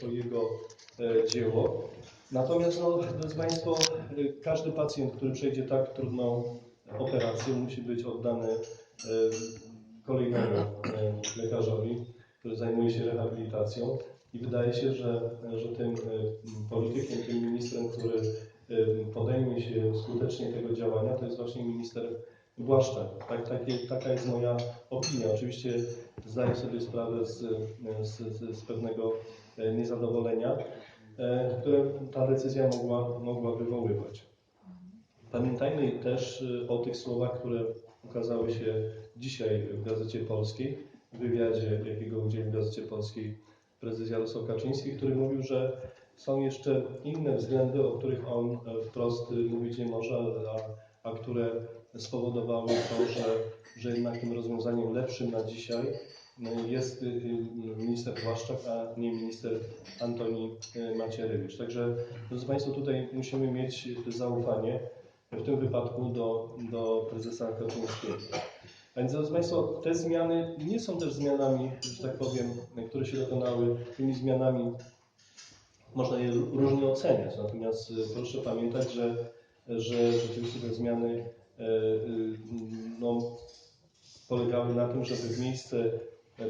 to jego e, dzieło. Natomiast, no, drodzy Państwo, e, każdy pacjent, który przejdzie tak trudną operację, musi być oddany e, kolejnemu lekarzowi, który zajmuje się rehabilitacją. I wydaje się, że, że tym politykiem, tym ministrem, który podejmie się skutecznie tego działania, to jest właśnie minister Błaszczak. Tak, taka jest moja opinia. Oczywiście zdaję sobie sprawę z, z, z, pewnego niezadowolenia, e, które ta decyzja mogła, mogła wywoływać. Pamiętajmy też e, o tych słowach, które ukazały się dzisiaj w Gazecie Polskiej, w wywiadzie, jakiego udzielił w Gazecie Polskiej prezes Jarosław Kaczyński, który mówił, że są jeszcze inne względy, o których on e, wprost e, mówić nie może, a, a które spowodowały to, że, że jednak tym rozwiązaniem lepszym na dzisiaj e, jest e, minister Błaszczak, a nie minister Antoni e, Macierewicz. Także, drodzy Państwo, tutaj musimy mieć zaufanie w tym wypadku do, do prezesa Kaczyńskiego. A więc, drodzy Państwo, te zmiany nie są też zmianami, że tak powiem, które się dokonały, tymi zmianami można je różnie oceniać. Natomiast proszę pamiętać, że, że rzeczywiście te zmiany e, no, polegały na tym, żeby w miejsce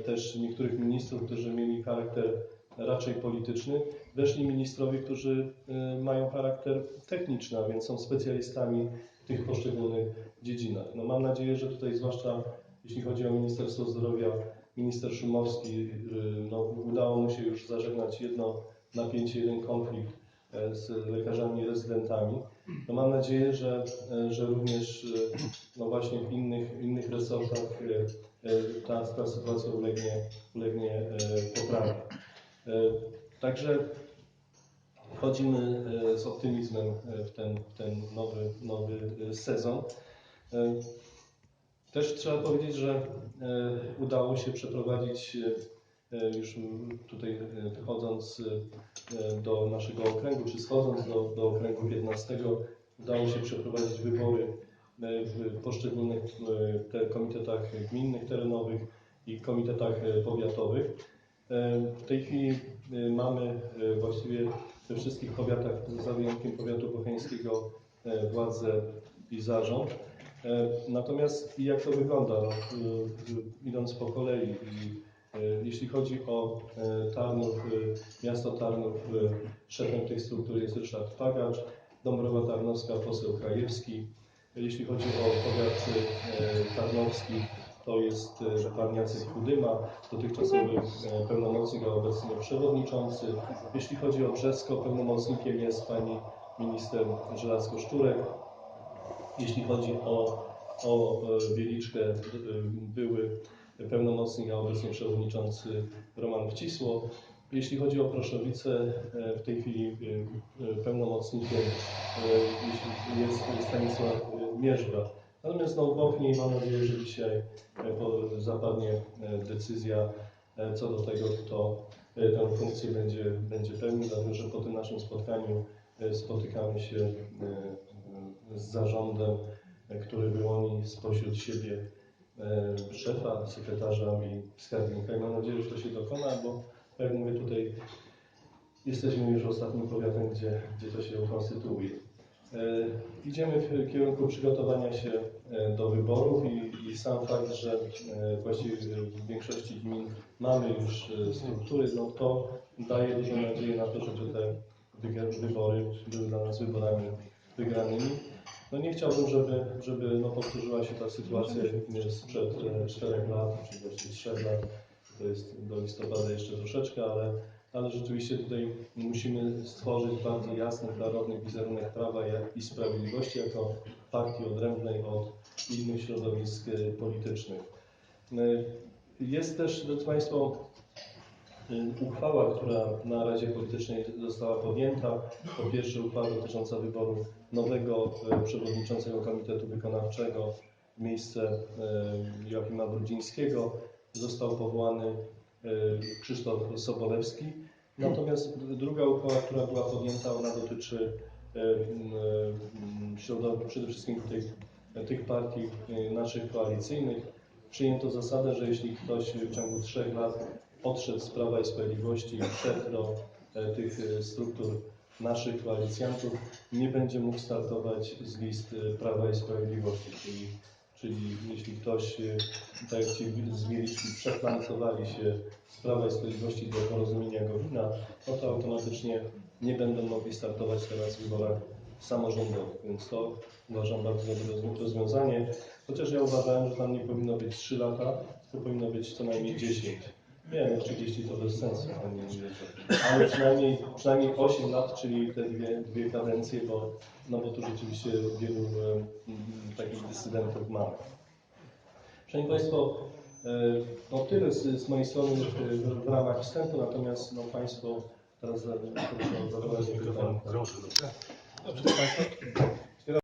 też niektórych ministrów, którzy mieli charakter raczej polityczny, weszli ministrowie, którzy e, mają charakter techniczny, a więc są specjalistami w tych poszczególnych dziedzinach. No mam nadzieję, że tutaj zwłaszcza jeśli chodzi o Ministerstwo Zdrowia, minister Szumowski, y, no, udało mu się już zażegnać jedno napięcie, jeden konflikt e, z lekarzami rezydentami. No mam nadzieję, że, e, że również e, no właśnie w innych, innych resortach e, e, ta, ta sytuacja ulegnie, ulegnie e, poprawie. E, Także wchodzimy e, z optymizmem e, w ten, w ten nowy, nowy e, sezon. E, Też trzeba powiedzieć, że e, udało się przeprowadzić e, już tutaj e, wchodząc e, do naszego okręgu, czy schodząc do, do okręgu 15, udało się przeprowadzić wybory e, w poszczególnych e, te komitetach gminnych, terenowych i komitetach e, powiatowych. E, W tej chwili e, mamy e, właściwie we wszystkich powiatach, za wyjątkiem powiatu bocheńskiego, e, władzę i zarząd. E, Natomiast jak to wygląda, no, e, e, idąc po kolei, e, jeśli chodzi o e, Tarnów, e, miasto Tarnów, e, szefem tej struktury jest Ryszard Pagacz, Dąbrowa Tarnowska, poseł Krajewski. Jeśli chodzi o powiat e, tarnowski, to jest e, pan Jacek Chudyma, dotychczasowy e, pełnomocnik, a obecnie przewodniczący. Jeśli chodzi o Brzesko, pełnomocnikiem jest pani minister Żelazko-Szczurek. Jeśli chodzi o, o e, Wieliczkę, e, były pełnomocnik, a obecnie przewodniczący Roman Wcisło. Jeśli chodzi o Proszowice, e, w tej chwili e, e, pełnomocnikiem e, jest Stanisław Mierzwa. Natomiast w Bochni mam nadzieję, że dzisiaj e, zapadnie e, decyzja e, co do tego, kto tę funkcję będzie, będzie pełnił, dlatego że po tym naszym spotkaniu spotykamy się z zarządem, który wyłoni spośród siebie szefa, sekretarza i skarbnika. I mam nadzieję, że to się dokona, bo jak mówię tutaj, jesteśmy już ostatnim powiatem, gdzie, gdzie to się ukonstytuuje. E, Idziemy w kierunku przygotowania się e, do wyborów i, i sam fakt, że e, właściwie w większości gmin mamy już struktury, no to daje dużą nadzieję na to, żeby te wybory były dla nas wyborami wygranymi. No nie chciałbym, żeby, żeby no powtórzyła się ta sytuacja sprzed e, czterech lat, czy właściwie trzech lat. To jest do listopada jeszcze troszeczkę, ale ale rzeczywiście tutaj musimy stworzyć bardzo jasny, klarowny wizerunek Prawa i Sprawiedliwości jako partii odrębnej od innych środowisk e, politycznych. E, Jest też, drodzy Państwo, e, uchwała, która na Radzie Politycznej została podjęta. Po pierwsze uchwała dotycząca wyboru nowego przewodniczącego Komitetu Wykonawczego w miejsce Joachima Brudzińskiego. Został powołany Krzysztof Sobolewski. Natomiast druga uchwała, która była podjęta, ona dotyczy m, środowisk, przede wszystkim tych, tych partii naszych koalicyjnych. Przyjęto zasadę, że jeśli ktoś w ciągu trzech lat odszedł z Prawa i Sprawiedliwości i wszedł do e, tych e, struktur naszych koalicjantów, nie będzie mógł startować z list e, Prawa i Sprawiedliwości. Czyli, czyli jeśli ktoś, e, tak jak ci z przeplantowali się z Prawa i Sprawiedliwości do porozumienia Gowina, no to automatycznie nie będą mogli startować teraz w wyborach samorządowych. Więc to uważam bardzo dobre rozwią- rozwiązanie. Chociaż ja uważałem, że tam nie powinno być 3 lata, tylko powinno być co najmniej 10. Nie, no 30 to bez sensu, panie ministrze. Ale przynajmniej, przynajmniej 8 lat, czyli te dwie, dwie kadencje, bo, no bo tu rzeczywiście wielu e, m, takich dysydentów mamy. Szanowni Państwo, e, no tyle z, z mojej strony w, w ramach wstępu, natomiast no, Państwo teraz proszę o zadawanie pytań. Proszę Państwa,